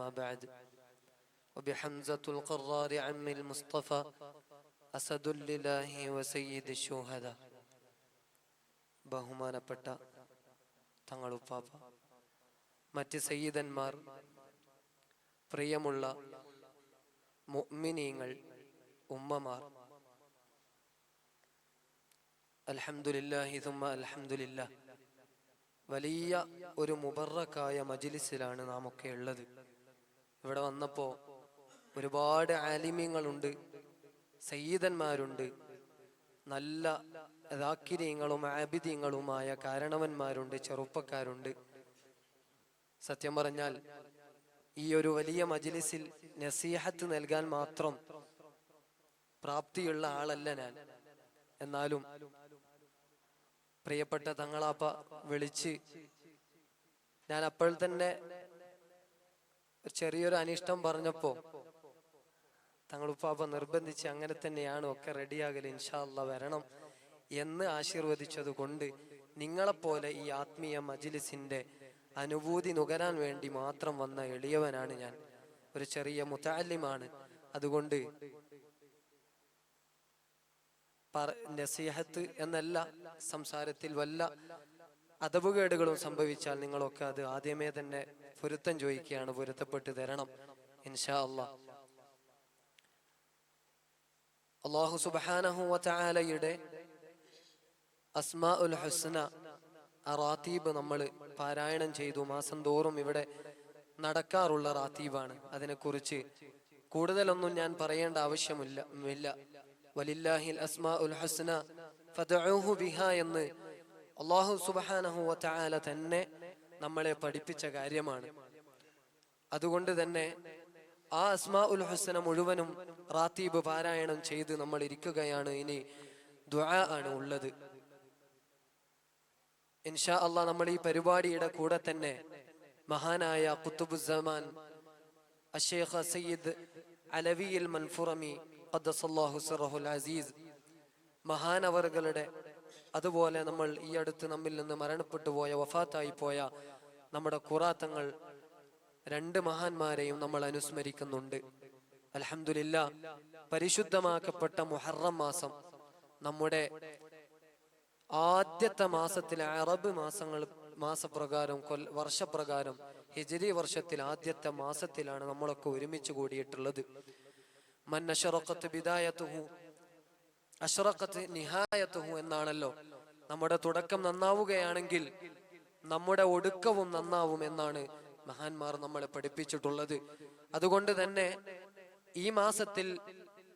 أما بعد وبحمزة القرار عم المصطفى أسد لله وسيد الشهداء ബഹുമാനപ്പെട്ട തങ്ങളുപ്പാപ്പ മറ്റ് സയ്യിദന്മാർ പ്രിയമുള്ള മുഅ്മിനീങ്ങൾ ഉമ്മമാർ അൽഹംദുലില്ലാഹി തുമ്മ അൽഹംദുലില്ലാ വലിയ ഒരു മുബറക്കായ മജിലിസിലാണ് നാം ഒക്കെ ഉള്ളത് ഇവിടെ വന്നപ്പോ ഒരുപാട് ആലിമ്യങ്ങളുണ്ട് സയ്യിദന്മാരുണ്ട് നല്ല ദാക്കിര്യങ്ങളും ആബിദ്യങ്ങളുമായ കാരണവന്മാരുണ്ട് ചെറുപ്പക്കാരുണ്ട്. സത്യം പറഞ്ഞാൽ ഈ ഒരു വലിയ മജിലിസിൽ നസീഹത്ത് നൽകാൻ മാത്രം പ്രാപ്തിയുള്ള ആളല്ല ഞാൻ. എന്നാലും പ്രിയപ്പെട്ട തങ്ങളാപ്പ വിളിച്ച് ഞാൻ അപ്പോൾ തന്നെ ഒരു ചെറിയൊരു അനിഷ്ടം പറഞ്ഞപ്പോ തങ്ങളുപ്പാപ്പ നിർബന്ധിച്ച് അങ്ങനെ തന്നെയാണ് ഒക്കെ റെഡിയാകൽ ഇൻഷാല്ല വരണം എന്ന് ആശീർവദിച്ചത് കൊണ്ട് നിങ്ങളെപ്പോലെ ഈ ആത്മീയ മജിലിസിന്റെ അനുഭൂതി നുകരാൻ വേണ്ടി മാത്രം വന്ന എളിയവനാണ് ഞാൻ. ഒരു ചെറിയ മുത്താലിമാണ് അതുകൊണ്ട് നസീഹത്ത് എന്നല്ല സംസാരത്തിൽ വല്ല അതവുകേടുകളും സംഭവിച്ചാൽ നിങ്ങളൊക്കെ അത് ആദ്യമേ തന്നെ പൊരുത്തം ചോദിക്കുകയാണ് പൊരുത്തപ്പെട്ട് തരണം ഇൻഷാ അല്ലാ അള്ളാഹു സുബാനഹുലയുടെ അസ്മാ ഉൽ ഹുസ്ന റാത്തീബ് നമ്മൾ പാരായണം ചെയ്തു മാസം തോറും ഇവിടെ നടക്കാറുള്ള റാത്തീബാണ്. അതിനെക്കുറിച്ച് കൂടുതലൊന്നും ഞാൻ പറയേണ്ട ആവശ്യമില്ല ഇല്ല. വലില്ലാഹിൽ അസ്മാ ഉൽ ഹസ്ന ഫതഹു ബിഹ എന്ന് അള്ളാഹു സുബാനഹു തന്നെ നമ്മളെ പഠിപ്പിച്ച കാര്യമാണ്. അതുകൊണ്ട് തന്നെ ആ അസ്മാ ഉൽ ഹുസന മുഴുവനും റാത്തീബ് പാരായണം ചെയ്ത് നമ്മൾ ഇരിക്കുകയാണ്. ഇനി ദുആ ആണ് ഉള്ളത്. ഇൻഷാ അള്ളാ നമ്മൾ ഈ പരിപാടിയുടെ കൂടെ തന്നെ മഹാനായ കുത്തുബുസമാൻ അഷേഖ സയ്യിദ് അലവിയിൽ മൻഫുറമി അസീസ് മഹാനവറുകളുടെ അതുപോലെ നമ്മൾ ഈ അടുത്ത് നമ്മിൽ നിന്ന് മരണപ്പെട്ടു പോയ വഫാത്തായി പോയ നമ്മുടെ കുറാത്തങ്ങൾ രണ്ട് മഹാന്മാരെയും നമ്മൾ അനുസ്മരിക്കുന്നുണ്ട്. അലഹമില്ല പരിശുദ്ധമാക്കപ്പെട്ട മുഹറം മാസം നമ്മുടെ ആദ്യത്തെ മാസത്തിലെ അറബ് മാസങ്ങൾ മാസപ്രകാരം കൊൽ വർഷപ്രകാരം ഹിജരി വർഷത്തിൽ ആദ്യത്തെ മാസത്തിലാണ് നമ്മളൊക്കെ ഒരുമിച്ച് കൂടിയിട്ടുള്ളത്. മൻ അഷറഖത്ത് ബിദായത്തുഹു അഷറഖത്ത് നിഹായത്തുഹു എന്നാണല്ലോ. നമ്മുടെ തുടക്കം നന്നാവുകയാണെങ്കിൽ നമ്മുടെ ഒടുക്കവും നന്നാവും എന്നാണ് മഹാന്മാർ നമ്മളെ പഠിപ്പിച്ചിട്ടുള്ളത്. അതുകൊണ്ട് തന്നെ ഈ മാസത്തിൽ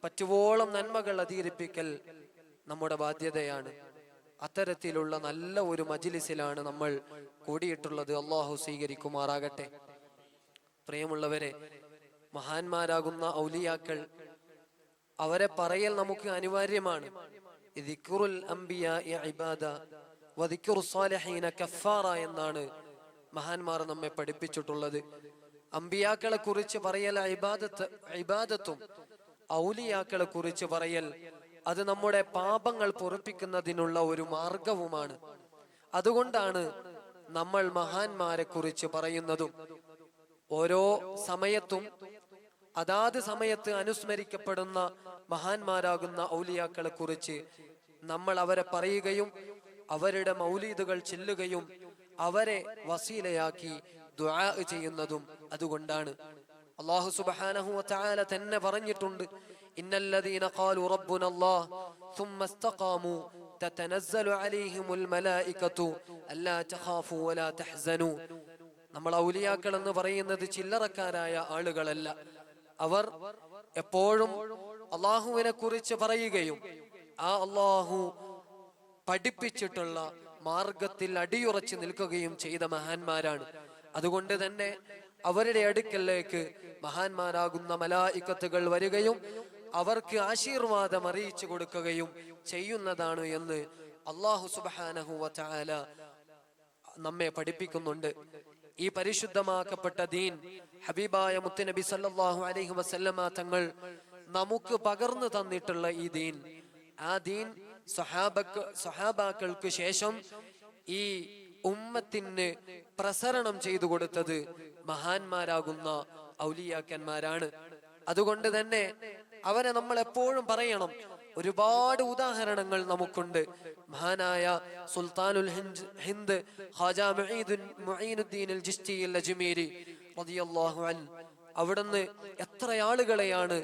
പറ്റുവോളം നന്മകൾ അധികരിപ്പിക്കൽ നമ്മുടെ ബാധ്യതയാണ്. അത്തരത്തിലുള്ള നല്ല ഒരു മജിലിസിലാണ് നമ്മൾ കൂടിയിട്ടുള്ളത്. അള്ളാഹു സ്വീകരിക്കുമാറാകട്ടെ. പ്രിയമുള്ളവരെ മഹാന്മാരാകുന്ന ഔലിയാക്കൾ അവരെ പറയൽ നമുക്ക് അനിവാര്യമാണ്. എന്നാണ് മഹാന്മാർ നമ്മെ പഠിപ്പിച്ചിട്ടുള്ളത്. അമ്പിയാക്കളെ കുറിച്ച് പറയൽ ഇബാദത്ത് ഇബാദത്തും ഔലിയാക്കളെ കുറിച്ച് പറയൽ അത് നമ്മുടെ പാപങ്ങൾ പൊറപ്പിക്കുന്നതിനുള്ള ഒരു മാർഗവുമാണ്. അതുകൊണ്ടാണ് നമ്മൾ മഹാന്മാരെ കുറിച്ച് പറയുന്നതും. ഓരോ സമയത്തും അതാത് സമയത്ത് അനുസ്മരിക്കപ്പെടുന്ന മഹാന്മാരാകുന്ന ഔലിയാക്കളെ കുറിച്ച് നമ്മൾ അവരെ പറയുകയും അവരുടെ മൗലീദുകൾ ചെല്ലുകയും അവരെ വസീലയാക്കി ദുആ ചെയ്യുന്നതും അതുകൊണ്ടാണ് അള്ളാഹു സുബ്ഹാനഹു വതആല തന്നെ പറഞ്ഞിട്ടുണ്ട് ഇന്നല്ലദീന ഖാലു റബ്ബുന അല്ലാഹ് ثم استقاموا تتنزل عليهم الملائكة ألا تخافوا ولا تحزنوا നമ്മൾ ഔലിയാക്കൾ എന്ന് പറയുന്നത് ചില്ലറക്കാരായ ആളുകളല്ല അവർ എപ്പോഴും അള്ളാഹുവിനെ കുറിച്ച് പറയുകയും ആ അള്ളാഹു പഠിപ്പിച്ചിട്ടുള്ള മാർഗത്തിൽ അടിയുറച്ചു നിൽക്കുകയും ചെയ്ത മഹാന്മാരാണ്. അതുകൊണ്ട് തന്നെ അവരുടെ അടുക്കലേക്ക് മഹാന്മാരാകുന്ന മലായിക്കത്തുകൾ വരികയും അവർക്ക് ആശീർവാദം അറിയിച്ചു കൊടുക്കുകയും ചെയ്യുന്നതാണ് എന്ന് അള്ളാഹു സുബാനഹു വാല നമ്മെ പഠിപ്പിക്കുന്നുണ്ട്. ഈ പരിശുദ്ധമാക്കപ്പെട്ട ദീൻ ഹബീബായ മുത്തുനബി സല്ലാഹു അലൈഹി വസല്ലമ തങ്ങൾ നമുക്ക് പകർന്നു തന്നിട്ടുള്ള ഈ ദീൻ. ആ ദീൻ സ്വഹാബക്ക് സ്വഹാബാക്കൾക്ക് ശേഷം ഈ ഉമ്മത്തിന് പ്രസരണം ചെയ്തു കൊടുത്തത് മഹാന്മാരാകുന്ന ഔലിയാക്കന്മാരാണ്. അതുകൊണ്ട് തന്നെ അവരെ നമ്മൾ എപ്പോഴും പറയണം ഒരുപാട് ഉദാഹരണങ്ങൾ നമുക്കുണ്ട്. മഹാനായ സുൽത്താനുൽ ഹിന്ദ് ഹിന്ദ് ഖാജാ അജ്മീരി അവിടുന്ന് എത്ര ആളുകളെയാണ്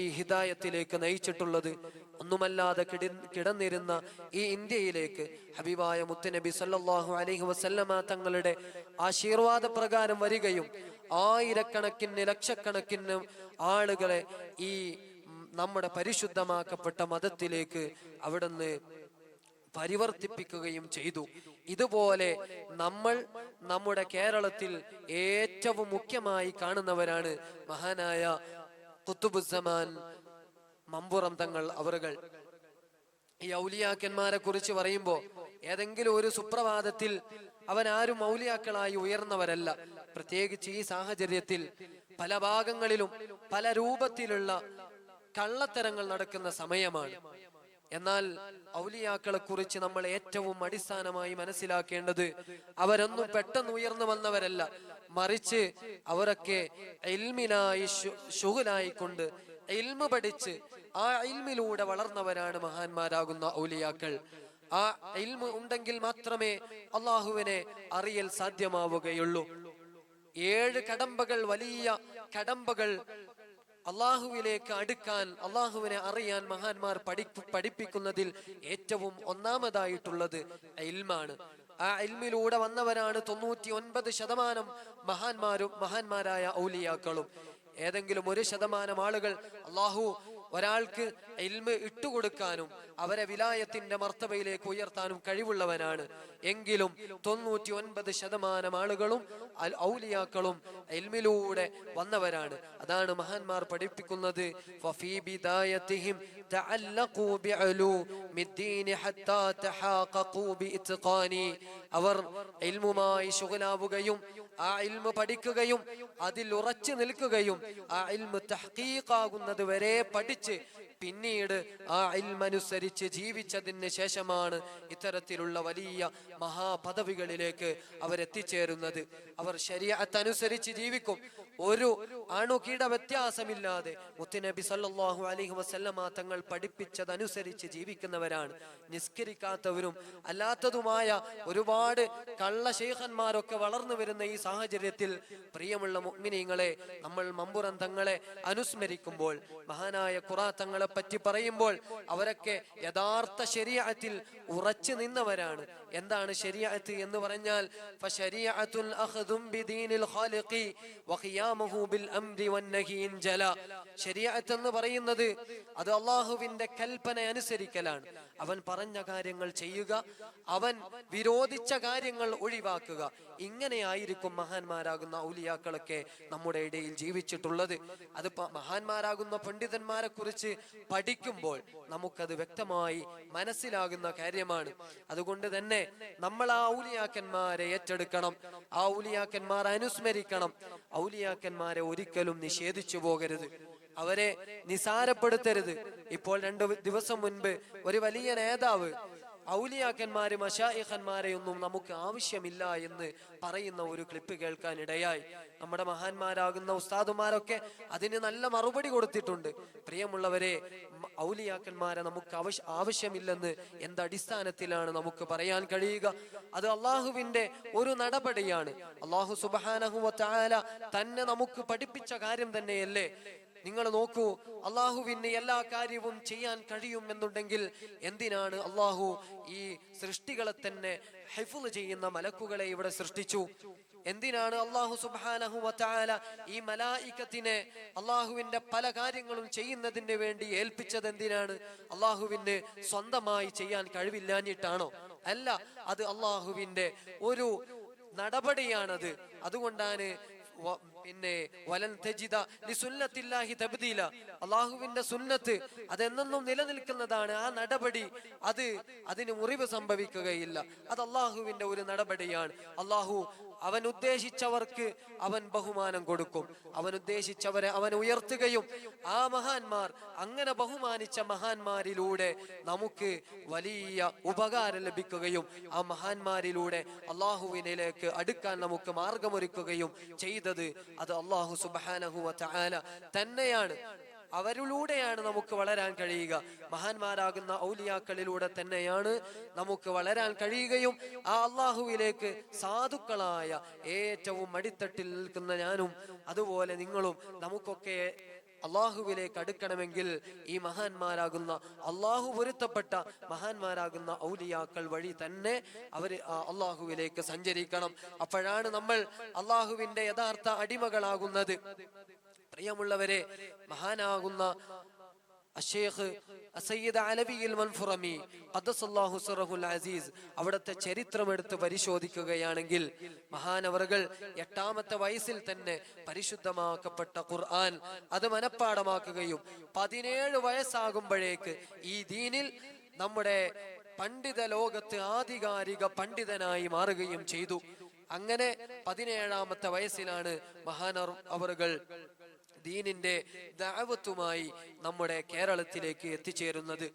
ഈ ഹിദായത്തിലേക്ക് നയിച്ചിട്ടുള്ളത്? ഒന്നുമല്ലാതെ കിടി കിടന്നിരുന്ന ഈ ഇന്ത്യയിലേക്ക് ഹബീബായ മുത്തുനബി സല്ലാഹു അലൈഹി വസല്ലമ തങ്ങളുടെ ആശീർവാദ പ്രകാരം വരികയും ആയിരക്കണക്കിന് ലക്ഷക്കണക്കിന് ആളുകളെ ഈ നമ്മുടെ പരിശുദ്ധമാക്കപ്പെട്ട മതത്തിലേക്ക് അവിടുന്ന് പരിവർത്തിപ്പിക്കുകയും ചെയ്തു. ഇതുപോലെ നമ്മൾ നമ്മുടെ കേരളത്തിൽ ഏറ്റവും മുഖ്യമായി കാണുന്നവരാണ് മഹാനായ കുത്തുബുസമാൻ മമ്പുറം തങ്ങൾ അവറുകൾ. ഈ ഔലിയാക്കന്മാരെ കുറിച്ച് പറയുമ്പോൾ ഏതെങ്കിലും ഒരു സുപ്രഭാതത്തിൽ അവനാരും മൗലിയാക്കളായി ഉയർന്നവരല്ല. പ്രത്യേകിച്ച് ഈ സാഹചര്യത്തിൽ പല ഭാഗങ്ങളിലും പല രൂപത്തിലുള്ള കള്ളത്തരങ്ങൾ നടക്കുന്ന സമയമാണ്. എന്നാൽ ഔലിയാക്കളെ കുറിച്ച് നമ്മൾ ഏറ്റവും അടിസ്ഥാനമായി മനസ്സിലാക്കേണ്ടത് അവരൊന്നും പെട്ടെന്ന് ഉയർന്നു വന്നവരല്ല. മറിച്ച് അവരൊക്കെ എൽമിനായി ശുഹുലായിക്കൊണ്ട് എൽമ പഠിച്ച് ആ എൽമിലൂടെ വളർന്നവരാണ് മഹാന്മാരാകുന്ന ഔലിയാക്കൾ. ആ എൽമ ഉണ്ടെങ്കിൽ മാത്രമേ അള്ളാഹുവിനെ അറിയൽ സാധ്യമാവുകയുള്ളൂ. ഏഴ് കടമ്പകൾ വലിയ കടമ്പകൾ അള്ളാഹുവിലേക്ക് അടുക്കാൻ അള്ളാഹുവിനെ അറിയാൻ മഹാന്മാർ പഠി പഠിപ്പിക്കുന്നതിൽ ഏറ്റവും ഒന്നാമതായിട്ടുള്ളത് ഇൽമാണ്. ആ ഇൽമിലൂടെ വന്നവരാണ് തൊണ്ണൂറ്റി ഒൻപത് ശതമാനം മഹാന്മാരും മഹാന്മാരായ ഔലിയാക്കളും. ഏതെങ്കിലും ഒരു ശതമാനം ആളുകൾ അള്ളാഹു ഒരാൾക്ക് ഇൽമ ഇട്ടുകൊടുക്കാനും അവരെ വിലായത്തിന്റെ മർത്തബയിലേക്ക് ഉയർത്താനും കഴിവുള്ളവനാണ്. എങ്കിലും തൊണ്ണൂറ്റി ഒൻപത് ശതമാനം ആളുകളും ഔലിയാക്കളും ഇൽമിലൂടെ വന്നവരാണ്. അതാണ് മഹാന്മാർ പഠിപ്പിക്കുന്നത്. ഫഫീ ബിദായത്തിഹിം തഅല്ലഖൂ ബിഉലൂമി الدين حتى تحاققوا بإتقاني അവർ ഇൽമുമായി ശുഗലാവുകയും ആ ഇൽമു പഠിക്കുകയും അതിൽ ഉറച്ചു നിൽക്കുകയും ആ ഇൽമു തഹ്കീഖാകുന്നത് വരെ പഠിച്ച് പിന്നീട് ആ ഇൽമനുസരിച്ച് ജീവിച്ചതിന് ശേഷമാണ് ഇത്തരത്തിലുള്ള വലിയ മഹാപദവികളിലേക്ക് അവരെത്തിച്ചേരുന്നത്. അവർ ശരീരത്തനുസരിച്ച് ജീവിക്കും. ഒരു അണുകിട വ്യത്യാസമില്ലാതെ മുത്തുനബി സല്ലാഹു അലഹി വസല്ലമ തങ്ങൾ പഠിപ്പിച്ചതനുസരിച്ച് ജീവിക്കുന്നവരാണ്. നിസ്കരിക്കാത്തവരും അല്ലാത്തതുമായ ഒരുപാട് കള്ള ശേഖന്മാരൊക്കെ വളർന്നു വരുന്ന ഈ സാഹചര്യത്തിൽ പ്രിയമുള്ള മുഅ്മിനീങ്ങളെ നമ്മൾ മമ്പുറം തങ്ങളെ അനുസ്മരിക്കുമ്പോൾ മഹാനായ ഖുറാ തങ്ങളെ പറ്റി പറയുമ്പോൾ അവരൊക്കെ യഥാർത്ഥ ശരീഅത്തിൽ ഉറച്ചു നിന്നവരാണ്. എന്താണ് ശരീഅത്ത് എന്ന് പറഞ്ഞാൽ ശരീഅത്ത് എന്ന് പറയുന്നത് അത് അള്ളാഹുവിന്റെ കൽപ്പന അനുസരിക്കലാണ്. അവൻ പറഞ്ഞ കാര്യങ്ങൾ ചെയ്യുക അവൻ വിരോധിച്ച കാര്യങ്ങൾ ഒഴിവാക്കുക. ഇങ്ങനെയായിരിക്കും മഹാന്മാരാകുന്ന ഔലിയാക്കളൊക്കെ നമ്മുടെ ഇടയിൽ ജീവിച്ചിട്ടുള്ളത്. അത് മഹാന്മാരാകുന്ന പണ്ഡിതന്മാരെ കുറിച്ച് പഠിക്കുമ്പോൾ നമുക്കത് വ്യക്തമായി മനസ്സിലാകുന്ന കാര്യമാണ്. അതുകൊണ്ട് തന്നെ നമ്മൾ ആ ഔലിയാക്കന്മാരെ ഏറ്റെടുക്കണം. ആ ഔലിയാക്കന്മാർ അനുസ്മരിക്കണം. ഔലിയാക്കന്മാരെ ഒരിക്കലും നിഷേധിച്ചു പോകരുത്. അവരെ നിസാരപ്പെടുത്തരുത്. ഇപ്പോൾ രണ്ടു ദിവസം മുൻപ് ഒരു വലിയ നേതാവ് ഔലിയാക്കന്മാര് മഷായിഖന്മാരെ ഒന്നും നമുക്ക് ആവശ്യമില്ല എന്ന് പറയുന്ന ഒരു ക്ലിപ്പ് കേൾക്കാൻ ഇടയായി നമ്മുടെ മഹാന്മാരാകുന്ന ഉസ്താദുമാരൊക്കെ അതിന് നല്ല മറുപടി കൊടുത്തിട്ടുണ്ട്. പ്രിയമുള്ളവരെ ഔലിയാക്കന്മാരെ നമുക്ക് ആവശ്യ ആവശ്യമില്ലെന്ന് എന്തടിസ്ഥാനത്തിലാണ് നമുക്ക് പറയാൻ കഴിയുക? അത് അള്ളാഹുവിന്റെ ഒരു നടപടിയാണ്. അള്ളാഹു സുബാനഹു തന്നെ നമുക്ക് പഠിപ്പിച്ച കാര്യം തന്നെയല്ലേ? നിങ്ങൾ നോക്കൂ അള്ളാഹുവിന് എല്ലാ കാര്യവും ചെയ്യാൻ കഴിയും എന്നുണ്ടെങ്കിൽ എന്തിനാണ് അള്ളാഹു ഈ സൃഷ്ടികളെ തന്നെ ഹെഫുൽ ചെയ്യുന്ന മലക്കുകളെ ഇവിടെ സൃഷ്ടിച്ചു? എന്തിനാണ് അള്ളാഹു സുബാനഹു വാല ഈ മലായിക്കത്തിനെ അള്ളാഹുവിന്റെ പല കാര്യങ്ങളും ചെയ്യുന്നതിന് വേണ്ടി ഏൽപ്പിച്ചത് എന്തിനാണ്? അള്ളാഹുവിന് സ്വന്തമായി ചെയ്യാൻ കഴിവില്ലാഞ്ഞിട്ടാണോ? അല്ല അത് അള്ളാഹുവിന്റെ ഒരു നടപടിയാണത്. അതുകൊണ്ടാണ് പിന്നെ വലൻ തജിദ ലിസുന്നത്തില്ലാഹി തബ്ദീല. അള്ളാഹുവിന്റെ സുന്നത്ത് അതെന്നെന്നും നിലനിൽക്കുന്നതാണ്. ആ നടപടി അത് അതിന് മുറിവ് സംഭവിക്കുകയില്ല. അത് അള്ളാഹുവിന്റെ ഒരു നടപടിയാണ്. അള്ളാഹു അവൻ ഉദ്ദേശിച്ചവർക്ക് അവൻ ബഹുമാനം കൊടുക്കും. അവൻ ഉദ്ദേശിച്ചവരെ അവൻ ഉയർത്തുകയും ആ മഹാന്മാർ അങ്ങനെ ബഹുമാനിച്ച മഹാന്മാരിലൂടെ നമുക്ക് വലിയ ഉപകാരം ലഭിക്കുകയും ആ മഹാന്മാരിലൂടെ അള്ളാഹുവിനിലേക്ക് അടുക്കാൻ നമുക്ക് മാർഗമൊരുക്കുകയും ചെയ്തത് അത് അള്ളാഹു സുബാനഹുവ ചാല തന്നെയാണ്. അവരിലൂടെയാണ് നമുക്ക് വളരാൻ കഴിയുക. മഹാന്മാരാകുന്ന ഔലിയാക്കളിലൂടെ തന്നെയാണ് നമുക്ക് വളരാൻ കഴിയുകയും ആ അള്ളാഹുവിലേക്ക് സാധുക്കളായ ഏറ്റവും അടിത്തട്ടിൽ നിൽക്കുന്ന ഞാനും അതുപോലെ നിങ്ങളും നമുക്കൊക്കെ അള്ളാഹുവിലേക്ക് അടുക്കണമെങ്കിൽ ഈ മഹാന്മാരാകുന്ന അള്ളാഹു പൊരുത്തപ്പെട്ട മഹാന്മാരാകുന്ന ഔലിയാക്കൾ വഴി തന്നെ അവർ അള്ളാഹുവിലേക്ക് സഞ്ചരിക്കണം. അപ്പോഴാണ് നമ്മൾ അള്ളാഹുവിന്റെ യഥാർത്ഥ അടിമകളാകുന്നത്. പ്രിയമുള്ളവരെ മഹാനാകുന്ന അഷേഖ് അസീസ് ചരിത്രം എടുത്ത് പരിശോധിക്കുകയാണെങ്കിൽ മഹാനവറുകൾ എട്ടാമത്തെ വയസ്സിൽ തന്നെ പരിശുദ്ധമാക്കപ്പെട്ട ഖുർആൻ അത് മനഃപ്പാടമാക്കുകയും പതിനേഴ് വയസ്സാകുമ്പോഴേക്ക് ഈ ദീനിൽ നമ്മുടെ പണ്ഡിത ലോകത്ത് ആധികാരിക പണ്ഡിതനായി മാറുകയും ചെയ്തു. അങ്ങനെ പതിനേഴാമത്തെ വയസ്സിലാണ് മഹാനർ അവറുകൾ ദീനിന്റെ ദാവത്തുമായി നമ്മുടെ കേരളത്തിലേക്ക് എത്തിച്ചേരുന്നത്.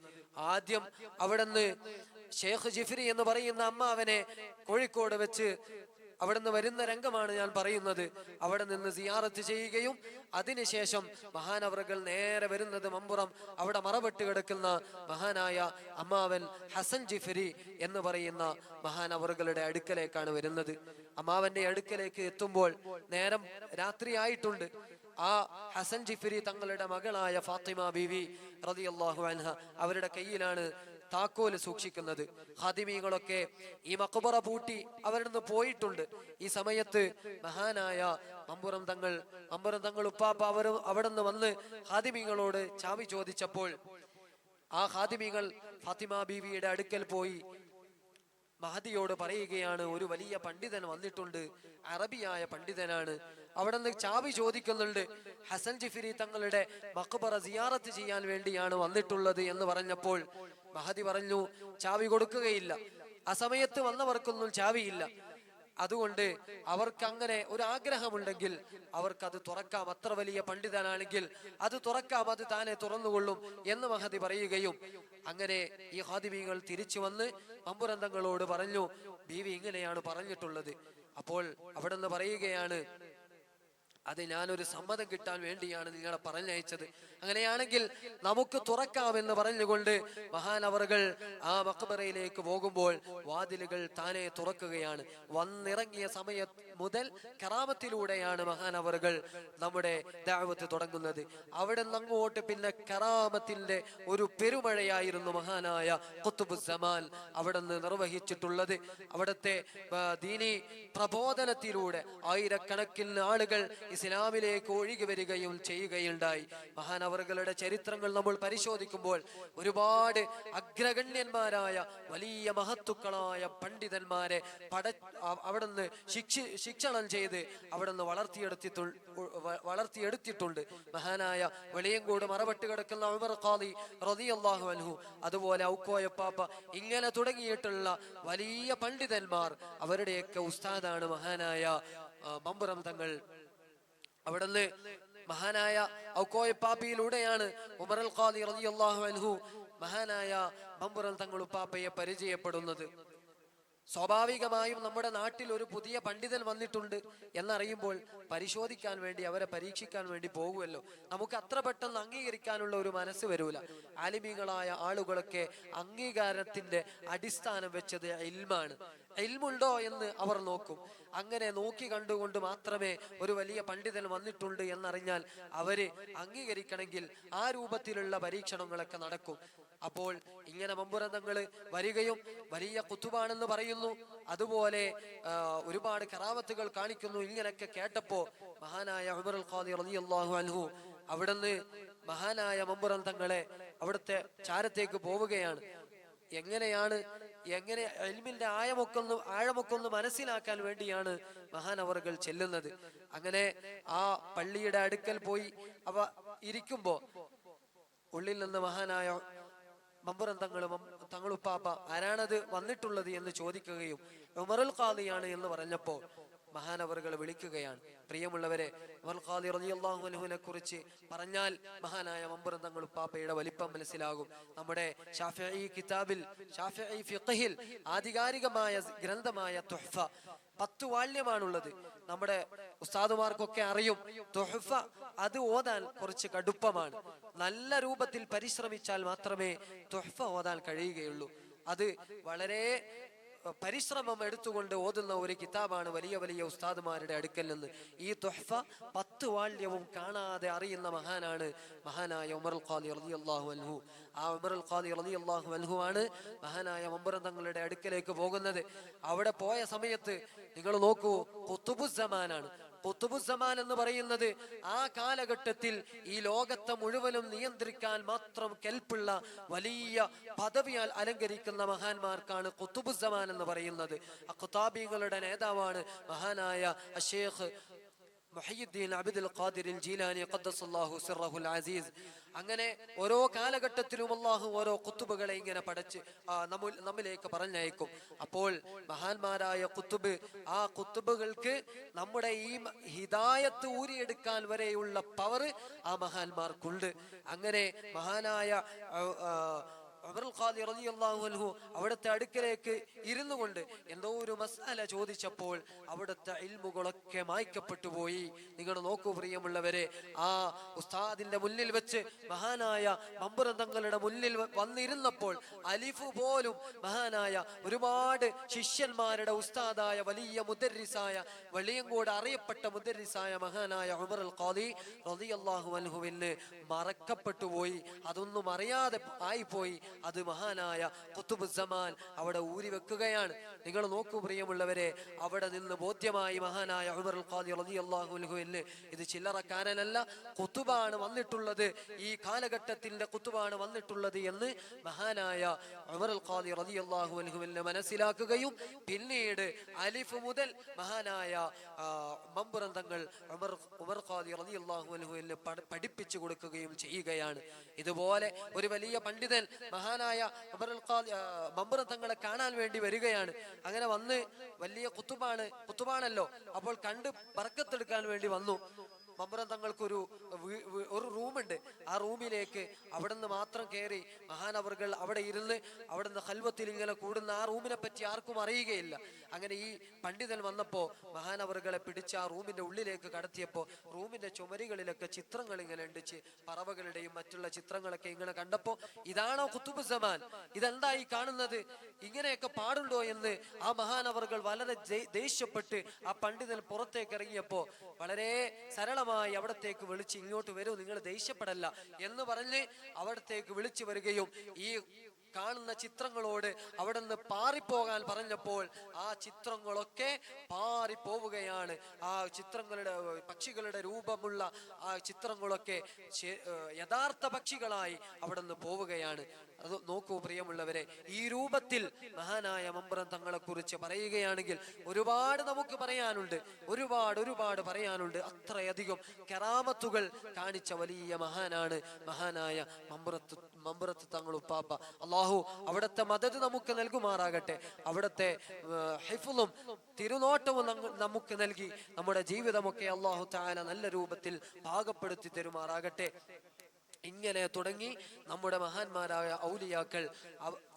ആദ്യം അവിടുന്ന് ഷേഖ് ജിഫ്രി എന്ന് പറയുന്ന അമ്മാവനെ കോഴിക്കോട് വെച്ച് അവിടുന്ന് വരുന്ന രംഗമാണ് ഞാൻ പറയുന്നത്. അവിടെ നിന്ന് സിയാറത്ത് ചെയ്യുകയും അതിനുശേഷം മഹാനവറുകൾ നേരെ വരുന്നത് മമ്പുറം അവിടെ മറപെട്ട് കിടക്കുന്ന മഹാനായ അമ്മാവൻ ഹസൻ ജിഫരി എന്ന് പറയുന്ന മഹാനവറുകളുടെ അടുക്കലേക്കാണ് വരുന്നത്. അമ്മാവന്റെ അടുക്കലേക്ക് എത്തുമ്പോൾ നേരം രാത്രിയായിട്ടുണ്ട്. ആ ഹസൻ ജിഫിരി തങ്ങളുടെ മകളായ ഫാത്തിമ ബീവി റളിയല്ലാഹു അൻഹ അവരുടെ കയ്യിലാണ് താക്കോൽ സൂക്ഷിക്കുന്നത്. ഹാദിമികളൊക്കെ ഈ മക്കുബറ പൂട്ടി അവരുടെ നിന്ന് പോയിട്ടുണ്ട്. ഈ സമയത്ത് മഹാനായ മമ്പുറം തങ്ങൾ മമ്പുറം തങ്ങൾ ഉപ്പാപ്പ അവർ അവിടെ നിന്ന് വന്ന് ഹാദിമികളോട് ചാവി ചോദിച്ചപ്പോൾ ആ ഹാദിമികൾ ഫാത്തിമ ബീവിയുടെ അടുക്കൽ പോയി മഹദിയോട് പറയുകയാണ് ഒരു വലിയ പണ്ഡിതൻ വന്നിട്ടുണ്ട് അറബിയായ പണ്ഡിതനാണ്. അവിടെ നിന്ന് ചാവി ചോദിക്കുന്നുണ്ട്. ഹസൻ ജിഫിരി തങ്ങളുടെ മക്ബറ സിയാറത്ത് ചെയ്യാൻ വേണ്ടിയാണ് വന്നിട്ടുള്ളത് എന്ന് പറഞ്ഞപ്പോൾ മഹദി പറഞ്ഞു ചാവി കൊടുക്കുകയില്ല. ആ സമയത്ത് വന്നവർക്കൊന്നും ചാവിയില്ല. അതുകൊണ്ട് അവർക്ക് അങ്ങനെ ഒരു ആഗ്രഹമുണ്ടെങ്കിൽ അത് തുറക്കാം. അത്ര വലിയ പണ്ഡിതനാണെങ്കിൽ അത് തുറക്കാം അത് താനെ തുറന്നുകൊള്ളും എന്ന് മഹതി പറയുകയും അങ്ങനെ ഈ ഹാദിബീങ്ങൾ തിരിച്ചു വന്ന് മമ്പുരന്തങ്ങളോട് പറഞ്ഞു ബീവി ഇങ്ങനെയാണ് പറഞ്ഞിട്ടുള്ളത്. അപ്പോൾ അവിടെ നിന്ന് പറയുകയാണ് അത് ഞാനൊരു സമ്മതം കിട്ടാൻ വേണ്ടിയാണ് നിങ്ങളെ പറഞ്ഞയച്ചത്. അങ്ങനെയാണെങ്കിൽ നമുക്ക് തുറക്കാമെന്ന് പറഞ്ഞുകൊണ്ട് മഹാനവറുകൾ ആ മക്ബറയിലേക്ക് പോകുമ്പോൾ വാതിലുകൾ താനെ തുറക്കുകയാണ്. വന്നിറങ്ങിയ സമയം മുതൽ കറാമത്തിലൂടെയാണ് മഹാനവറുകൾ നമ്മുടെ ദാവത്ത് തുടങ്ങുന്നത്. അവിടെ അങ്ങോട്ട് പിന്നെ കറാമത്തിന്റെ ഒരു പെരുമഴയായിരുന്നു മഹാനായ കുത്തുബുസമാൻ അവിടെ നിന്ന് നിർവഹിച്ചിട്ടുള്ളത്. അവിടുത്തെ ദീനി പ്രബോധനത്തിലൂടെ ആയിരക്കണക്കിന് ആളുകൾ ഇസ്ലാമിലേക്ക് ഒഴുകി വരികയും ചെയ്യുകയുണ്ടായി. മഹാനവറുകളുടെ ചരിത്രങ്ങൾ നമ്മൾ പരിശോധിക്കുമ്പോൾ ഒരുപാട് അഗ്രഗണ്യന്മാരായ വലിയ മഹത്തുക്കളായ പണ്ഡിതന്മാരെ പട അവിടെ നിന്ന് ശിക്ഷ ശിക്ഷണം ചെയ്ത് അവിടെ വളർത്തിയെടുത്തിട്ടു വളർത്തിയെടുത്തി വളർത്തിയെടുത്തിട്ടുണ്ട്. മഹാനായ വെളിയങ്കോട് മറവെട്ട് കിടക്കുന്ന ഉമർ ഖാദി റതിയല്ലാഹു അൻഹു അതുപോലെ ഔക്കോയ പാപ്പ ഇങ്ങനെ തുടങ്ങിയിട്ടുള്ള വലിയ പണ്ഡിതന്മാർ അവരുടെയൊക്കെ ഉസ്താദാണ് മഹാനായ മമ്പുറം തങ്ങൾ. അവിടുന്ന് മഹാനായ ഔക്കോയ ഔക്കോയപ്പാപ്പയിലൂടെയാണ് ഉമർ അൽ ഖാദി റതിയല്ലാഹു അൻഹു മഹാനായ മമ്പുറം തങ്ങൾ ഉപ്പാപ്പയെ പരിചയപ്പെടുന്നത്. സ്വാഭാവികമായും നമ്മുടെ നാട്ടിൽ ഒരു പുതിയ പണ്ഡിതൻ വന്നിട്ടുണ്ട് എന്നറിയുമ്പോൾ പരിശോധിക്കാൻ വേണ്ടി അവരെ പരീക്ഷിക്കാൻ വേണ്ടി പോകുമല്ലോ. നമുക്ക് അത്ര പെട്ടെന്ന് അംഗീകരിക്കാനുള്ള ഒരു മനസ്സ് വരൂല. ആലിമികളായ ആളുകളൊക്കെ അംഗീകാരത്തിന്റെ അടിസ്ഥാനം വെച്ചത് ഇൽമാണ്. ഇൽമുണ്ടോ എന്ന് അവർ നോക്കും. അങ്ങനെ നോക്കി കണ്ടുകൊണ്ട് മാത്രമേ ഒരു വലിയ പണ്ഡിതൻ വന്നിട്ടുണ്ട് എന്നറിഞ്ഞാൽ അവർ അംഗീകരിക്കണമെങ്കിൽ ആ രൂപത്തിലുള്ള പരീക്ഷണങ്ങളൊക്കെ നടക്കും. അപ്പോൾ ഇങ്ങനെ മമ്പുരന്തങ്ങൾ വരികയും വലിയ കുത്തുബാണെന്ന് പറയുന്നു. അതുപോലെ ഒരുപാട് കറാവത്തുകൾ കാണിക്കുന്നു. ഇങ്ങനെയൊക്കെ കേട്ടപ്പോ മഹാനായ ഉമർ ഖാദി റളിയല്ലാഹു അൻഹു അവിടുന്ന് മഹാനായ മമ്പുരന്തങ്ങളെ തങ്ങളെ അവിടുത്തെ ചാരത്തേക്ക് പോവുകയാണ്. എങ്ങനെയാണ് എങ്ങനെ എൽമിന്റെ ആഴമൊക്കൊന്ന് ഒന്ന് ആഴമൊക്കെ ഒന്ന് മനസ്സിലാക്കാൻ വേണ്ടിയാണ് മഹാനവറുകൾ ചെല്ലുന്നത്. അങ്ങനെ ആ പള്ളിയുടെ അടുക്കൽ പോയി അവ ഇരിക്കുമ്പോ ഉള്ളിൽ നിന്ന് മഹാനായ മമ്പുറം തങ്ങളും തങ്ങളുപ്പാപ്പ ആരാണത് വന്നിട്ടുള്ളത് എന്ന് ചോദിക്കുകയും ഉമറുൽ ഖാദിയാണ് എന്ന് പറഞ്ഞപ്പോൾ മഹാനവറുകൾ വിളിക്കുകയാണ്. പ്രിയമുള്ളവരെ ഉമർ ഖാദി റളിയല്ലാഹു അൻഹുവിനെ കുറിച്ച് പറഞ്ഞാൽ മഹാനായ മമ്പുറം പാപ്പയുടെ വലിപ്പം മനസ്സിലാകും. നമ്മുടെ ഷാഫി കിതാബിൽ ഷാഫി ഫിഖഹിൽ ആധികാരികമായ ഗ്രന്ഥമായ തുഹ്ഫ പത്ത് വാല്യമാണുള്ളത്. നമ്മുടെ ഉസ്താദുമാർക്കൊക്കെ അറിയും. തുഹ്ഫ അത് ഓതാൻ കുറച്ച് കടുപ്പമാണ്. നല്ല രൂപത്തിൽ പരിശ്രമിച്ചാൽ മാത്രമേ തുഹ്ഫ ഓതാൻ കഴിയുകയുള്ളൂ. അത് വളരെ പരിശ്രമം എടുത്തുകൊണ്ട് ഓതുന്ന ഒരു കിതാബാണ് വലിയ വലിയ ഉസ്താദുമാരുടെ അടുക്കൽ നിന്ന്. ഈ തുഹ്ഫ പത്ത് വാല്യവും കാണാതെ അറിയുന്ന മഹാനാണ് മഹാനായ ഉമർ ഖാദി റളിയല്ലാഹു അൻഹു. ആ ഉമർ ഖാദി റളിയല്ലാഹു അൻഹു ആണ് മഹാനായ മമ്പുറം തങ്ങളുടെ അടുക്കലേക്ക് പോകുന്നത്. അവിടെ പോയ സമയത്ത് നിങ്ങൾ നോക്കൂ കുത്തുബുസമാനാണ് കുത്തുബുസമാൻ എന്ന് പറയുന്നത് ആ കാലഘട്ടത്തിൽ ഈ ലോകത്തെ മുഴുവനും നിയന്ത്രിക്കാൻ മാത്രം കെൽപ്പുള്ള വലിയ പദവിയാൽ അലങ്കരിക്കുന്ന മഹാന്മാർക്കാണ് കുത്തുബുസമാൻ എന്ന് പറയുന്നത് ആ കുത്താബികളുടെ നേതാവാണ് മഹാനായ അഷേഖ് മുഹയ്യുദ്ദീൻ അബ്ദുൽ ഖാദിർ ജീലാനി ഖദ്ദസല്ലാഹു സിറഹുൽ അസീസ്. അങ്ങനെ ഓരോ കാലഘട്ടത്തിലും അള്ളാഹു ഓരോ കുത്തുബുകളെ ഇങ്ങനെ പടച്ച് നമ്മിലേക്ക് പറഞ്ഞയക്കും. അപ്പോൾ മഹാന്മാരായ കുത്തുബ് ആ കുത്തുബുകൾക്ക് നമ്മുടെ ഈ ഹിദായത്ത് ഊരിയെടുക്കാൻ വരെയുള്ള പവർ ആ മഹാന്മാർക്കുണ്ട്. അങ്ങനെ മഹാനായ അവിടുത്തെ അടുക്കലേക്ക് ഇരുന്നു കൊണ്ട് എന്തോ ഒരു മസാല ചോദിച്ചപ്പോൾ അവിടുത്തെ ഇൽമുകളൊക്കെ മായ്ക്കപ്പെട്ടു പോയി. നിങ്ങൾ നോക്കൂ പ്രിയമുള്ളവരെ ആ ഉസ്താദിന്റെ മുന്നിൽ വെച്ച് മഹാനായ മമ്പുറം തങ്ങളുടെ മുന്നിൽ വന്നിരുന്നപ്പോൾ അലിഫ് പോലും മഹാനായ ഒരുപാട് ശിഷ്യന്മാരുടെ ഉസ്താദായ വലിയ മുദരിസായ കൂടെ അറിയപ്പെട്ട മുദരിസായ മഹാനായ ഉമർ അൽ ഖാദി റളിയല്ലാഹു അൻഹുവിന് മറക്കപ്പെട്ടു പോയി. അതൊന്നും അറിയാതെ ആയിപ്പോയി അത് മഹാനായ കുത്തുബുസമാൻ അവിടെ ഊരി വെക്കുകയാണ്. നിങ്ങൾ നോക്കൂ പ്രിയമുള്ളവരെ അവിടെ നിന്ന് ബോധ്യമായി മഹാനായ ഉമർ അൻഹുവിന് ഇത് ചില്ലറക്കാരനല്ല കുത്തുബാണ് വന്നിട്ടുള്ളത്. ഈ കാലഘട്ടത്തിന്റെ കുത്തുബാണ് വന്നിട്ടുള്ളത് എന്ന് മഹാനായ അൻഹുവിനെ മനസ്സിലാക്കുകയും പിന്നീട് അലിഫ് മുതൽ മഹാനായ മമ്പുരന്തങ്ങൾ ഉമർ ഉമർ പഠിപ്പിച്ചു കൊടുക്കുകയും ചെയ്യുകയാണ്. ഇതുപോലെ ഒരു വലിയ പണ്ഡിതൻ മഹാനായ ആ, തങ്ങളെ കാണാൻ വേണ്ടി വരികയാണ്. അങ്ങനെ വന്ന് വലിയ കുത്തുബാണ് കുത്തുബാണല്ലോ. അപ്പോൾ കണ്ട് പറക്കത്തെടുക്കാൻ വേണ്ടി വന്നു. മമ്പുറം തങ്ങൾക്കൊരു ഒരു റൂമുണ്ട്. ആ റൂമിലേക്ക് അവിടെ നിന്ന് മാത്രം കയറി മഹാനവറുകൾ അവിടെ ഇരുന്ന് അവിടെ നിന്ന് ഹൽവത്തിൽ ഇങ്ങനെ കൂടുന്ന ആ റൂമിനെ പറ്റി ആർക്കും അറിയുകയില്ല. അങ്ങനെ ഈ പണ്ഡിതൻ വന്നപ്പോൾ മഹാനവറുകളെ പിടിച്ച് ആ റൂമിന്റെ ഉള്ളിലേക്ക് കടത്തിയപ്പോൾ റൂമിന്റെ ചുമരികളിലൊക്കെ ചിത്രങ്ങൾ ഇങ്ങനെ ഉണ്ടിച്ച് പറവകളുടെയും മറ്റുള്ള ചിത്രങ്ങളൊക്കെ ഇങ്ങനെ കണ്ടപ്പോൾ ഇതാണോ കുത്തുബ് സമാൻ? ഇതെന്താ ഈ കാണുന്നത്? ഇങ്ങനെയൊക്കെ പാടുണ്ടോ എന്ന് ആ മഹാനവറുകൾ വളരെ ദേഷ്യപ്പെട്ട് ആ പണ്ഡിതൻ പുറത്തേക്ക് ഇറങ്ങിയപ്പോ വളരെ സരളമായി അവിടത്തേക്ക് വിളിച്ച് ഇങ്ങോട്ട് വരൂ നിങ്ങൾ ദേഷ്യപ്പെടല്ല എന്ന് പറഞ്ഞ് അവിടത്തേക്ക് വിളിച്ചു വരികയും ഈ കാണുന്ന ചിത്രങ്ങളോട് അവിടെ നിന്ന് പാറിപ്പോകാൻ പറഞ്ഞപ്പോൾ ആ ചിത്രങ്ങളൊക്കെ പാറിപ്പോവുകയാണ്. ആ ചിത്രങ്ങളുടെ പക്ഷികളുടെ രൂപമുള്ള ആ ചിത്രങ്ങളൊക്കെ യഥാർത്ഥ പക്ഷികളായി അവിടെ നിന്ന് പോവുകയാണ്. അത് നോക്കൂ പ്രിയമുള്ളവരെ ഈ രൂപത്തിൽ മഹാനായ മമ്പ്രം തങ്ങളെ കുറിച്ച് പറയുകയാണെങ്കിൽ ഒരുപാട് നമുക്ക് പറയാനുണ്ട് ഒരുപാട് ഒരുപാട് പറയാനുണ്ട്. അത്രയധികം കെറാമത്തുകൾ കാണിച്ച വലിയ മഹാനാണ് മഹാനായ മമ്പ്രത്ത് മമ്പ്രത്ത് തങ്ങൾ ഉപ്പാപ്പ. അള്ളാഹു അവിടുത്തെ മദത് നമുക്ക് നൽകുമാറാകട്ടെ. അവിടുത്തെ ഹൈഫുളും തിരുനോട്ടവും നമുക്ക് നൽകി നമ്മുടെ ജീവിതമൊക്കെ അള്ളാഹു താല നല്ല രൂപത്തിൽ പാകപ്പെടുത്തി തരുമാറാകട്ടെ. ഇങ്ങനെ തുടങ്ങി നമ്മുടെ മഹാന്മാരായ ഔലിയാക്കൾ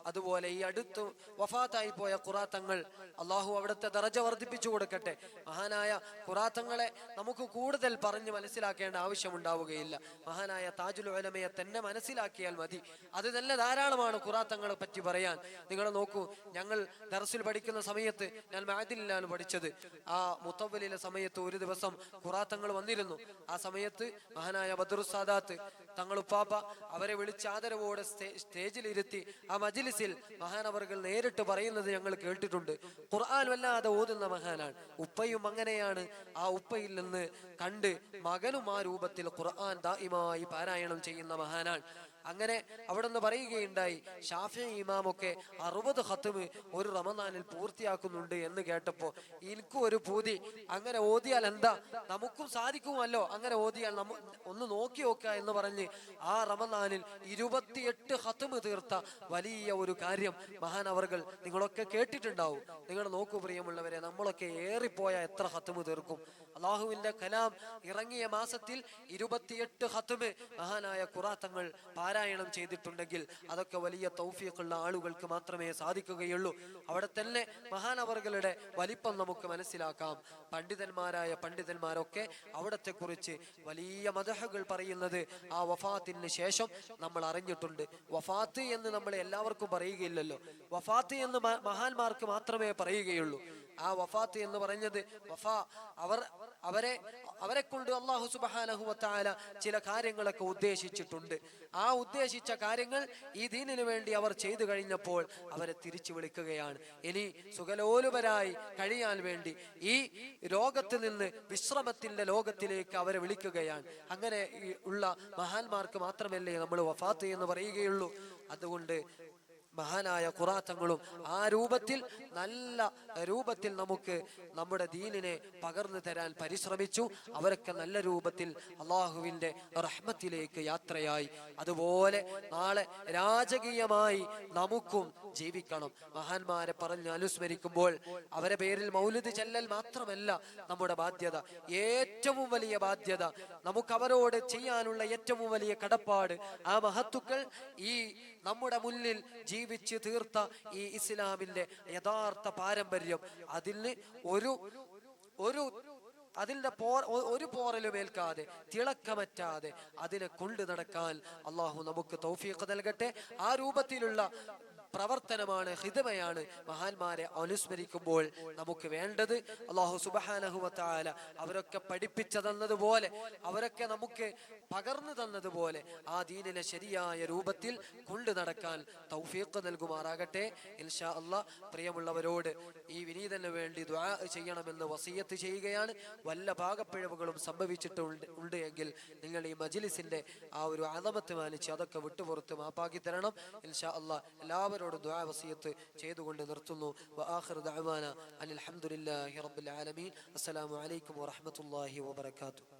അതുപോലെ ഈ അടുത്ത് വഫാത്തായി പോയ ഖുറാത്തങ്ങൾ അള്ളാഹു അവിടുത്തെ ദറജ വർദ്ധിപ്പിച്ചു കൊടുക്കട്ടെ. മഹാനായ ഖുറാത്തങ്ങളെ നമുക്ക് കൂടുതൽ പറഞ്ഞ് മനസ്സിലാക്കേണ്ട ആവശ്യമുണ്ടാവുകയില്ല. മഹാനായ താജുൽ ഉലമയെ തന്നെ മനസ്സിലാക്കിയാൽ മതി. അത് തന്നെ ധാരാളമാണ് ഖുറാത്തങ്ങളെ പറ്റി പറയാൻ. നിങ്ങൾ നോക്കൂ ഞങ്ങൾ ദർസിൽ പഠിക്കുന്ന സമയത്ത് ഞാൻ മാദിലാണ് പഠിച്ചത്. ആ മുത്തവലിലെ സമയത്ത് ഒരു ദിവസം ഖുറാത്തങ്ങൾ വന്നിരുന്നു. ആ സമയത്ത് മഹാനായ ബദറു സാദാത്ത് തങ്ങളുപ്പാപ്പ അവരെ വിളിച്ച് ആദരവോടെ സ്റ്റേ- സ്റ്റേജിലിരുത്തി ആ മജിലിസിൽ മഹാനവർകൾ നേരിട്ട് പറയുന്നത് ഞങ്ങൾ കേട്ടിട്ടുണ്ട്. ഖുർആൻ വല്ലാതെ ഓതുന്ന മഹാനാണ്. ഉപ്പയും അങ്ങനെയാണ്. ആ ഉപ്പയിൽ നിന്ന് കണ്ട് മകനും ആ രൂപത്തിൽ ഖുർആൻ ദായിമായി പാരായണം ചെയ്യുന്ന മഹാനാണ്. അങ്ങനെ അവിടെ നിന്ന് പറയുകയുണ്ടായി ഷാഫി ഇമാമൊക്കെ അറുപത് ഹത്തുമ് ഒരു റമദാനിൽ പൂർത്തിയാക്കുന്നുണ്ട് എന്ന് കേട്ടപ്പോ എനിക്കും ഒരു പൂതി. അങ്ങനെ ഓതിയാൽ എന്താ? നമുക്കും സാധിക്കുമല്ലോ. അങ്ങനെ ഓതിയാൽ നമ്മ ഒന്ന് നോക്കി നോക്കുക എന്ന് പറഞ്ഞ് ആ റമദാനിൽ ഇരുപത്തിയെട്ട് ഹത്തുമ് തീർത്ത വലിയ ഒരു കാര്യം മഹാനവർകൾ നിങ്ങളൊക്കെ കേട്ടിട്ടുണ്ടാവും. നിങ്ങൾ നോക്കൂ പ്രിയമുള്ളവരെ നമ്മളൊക്കെ ഏറിപ്പോയ എത്ര ഹത്തുമ് തീർക്കും? അള്ളാഹുവിന്റെ കലാം ഇറങ്ങിയ മാസത്തിൽ ഇരുപത്തിയെട്ട് ഹത്തുമ് മഹാനായ ഖുറാത്തങ്ങൾ പാരായണം ചെയ്തിട്ടുണ്ടെങ്കിൽ അതൊക്കെ വലിയ തൗഫീഖുള്ള ആളുകൾക്ക് മാത്രമേ സാധിക്കുകയുള്ളൂ. അവിടെ തന്നെ മഹാനവറുകളുടെ വലിപ്പം നമുക്ക് മനസ്സിലാക്കാം. പണ്ഡിതന്മാരായ പണ്ഡിതന്മാരൊക്കെ അവിടത്തെ കുറിച്ച് വലിയ മതഹകൾ പറയുന്നത് ആ വഫാത്തിന് ശേഷം നമ്മൾ അറിഞ്ഞിട്ടുണ്ട്. വഫാത്ത് എന്ന് നമ്മൾ എല്ലാവർക്കും പറയുകയില്ലല്ലോ. വഫാത്ത് എന്ന് മഹാന്മാർക്ക് മാത്രമേ പറയുകയുള്ളൂ. ആ വഫാത്ത് എന്ന് പറഞ്ഞത് വഫാ അവർ അവരെ അവരെ കൊണ്ട് അള്ളാഹു സുബാനഹുവത്താല ചില കാര്യങ്ങളൊക്കെ ഉദ്ദേശിച്ചിട്ടുണ്ട്. ആ ഉദ്ദേശിച്ച കാര്യങ്ങൾ ഈ ദീനിനു വേണ്ടി അവർ ചെയ്തു കഴിഞ്ഞപ്പോൾ അവരെ തിരിച്ചു വിളിക്കുകയാണ്. ഇനി സുഖലോലുപരായി കഴിയാൻ വേണ്ടി ഈ രോഗത്തിൽ നിന്ന് വിശ്രമത്തിന്റെ ലോകത്തിലേക്ക് അവരെ വിളിക്കുകയാണ്. അങ്ങനെ ഉള്ള മഹാന്മാർക്ക് മാത്രമല്ലേ നമ്മൾ വഫാത്ത് എന്ന് പറയുകയുള്ളൂ. അതുകൊണ്ട് മഹാനായ ഖുറാത്തങ്ങളും ആ രൂപത്തിൽ നല്ല രൂപത്തിൽ നമുക്ക് നമ്മുടെ ദീനിനെ പകർന്നു തരാൻ പരിശ്രമിച്ചു. അവരൊക്കെ നല്ല രൂപത്തിൽ അള്ളാഹുവിന്റെ റഹ്മത്തിലേക്ക് യാത്രയായി. അതുപോലെ നാളെ രാജകീയമായി നമുക്കും ജീവിക്കണം. മഹാന്മാരെ പറഞ്ഞ് അനുസ്മരിക്കുമ്പോൾ അവരെ പേരിൽ മൗലിദ് ചെല്ലൽ മാത്രമല്ല നമ്മുടെ ബാധ്യത. ഏറ്റവും വലിയ ബാധ്യത നമുക്ക് അവരോട് ചെയ്യാനുള്ള ഏറ്റവും വലിയ കടപ്പാട്. ആ മഹത്തുക്കൾ ഈ നമ്മുടെ മുന്നിൽ ജീവിച്ച് തീർത്ത ഈ ഇസ്ലാമിന്റെ യഥാർത്ഥ പാരമ്പര്യം അതിന് ഒരു ഒരു അതിന്റെ പോർ ഒരു പോറലും ഏൽക്കാതെ തിളക്കമറ്റാതെ അതിനെ കൊണ്ടു നടക്കാൻ അള്ളാഹു നമുക്ക് തൗഫീഖ് നൽകട്ടെ. ആ രൂപത്തിലുള്ള പ്രവർത്തനമാണ് ഹിതമയാണ്. മഹാന്മാരെ അനുസ്മരിക്കുമ്പോൾ നമുക്ക് വേണ്ടത് അള്ളാഹു സുബഹാനഹുവത്താല അവരൊക്കെ പഠിപ്പിച്ചു തന്നതുപോലെ അവരൊക്കെ നമുക്ക് പകർന്നു തന്നതുപോലെ ആ ദീനിനെ ശരിയായ രൂപത്തിൽ കൊണ്ടു നടക്കാൻ തൗഫീഖ് നൽകുമാറാകട്ടെ. ഇൻഷാ അള്ളാഹ് പ്രിയമുള്ളവരോട് ഈ വിനീതന് വേണ്ടി ദ്വാ ചെയ്യണമെന്ന് വസീയത്ത് ചെയ്യുകയാണ്. വല്ല ഭാഗപ്പിഴവുകളും സംഭവിച്ചിട്ടുണ്ട് ഉണ്ട് എങ്കിൽ നിങ്ങൾ ഈ മജിലിസിന്റെ ആ ഒരു അനമത്ത് മാനിച്ച് അതൊക്കെ വിട്ടുപുറത്ത് മാപ്പാക്കി തരണം. ഇൻഷാ അള്ളാഹ് എല്ലാവരോടും ദ്വാ വസീയത്ത് ചെയ്തുകൊണ്ട് നിർത്തുന്നു. വആഖിറു ദഅവാന അനിൽ ഹംദുലില്ലാഹി റബ്ബിൽ ആലമീൻ. അസ്സലാമു അലൈക്കും വറഹ്മത്തുള്ളാഹി വബറകാതുഹു.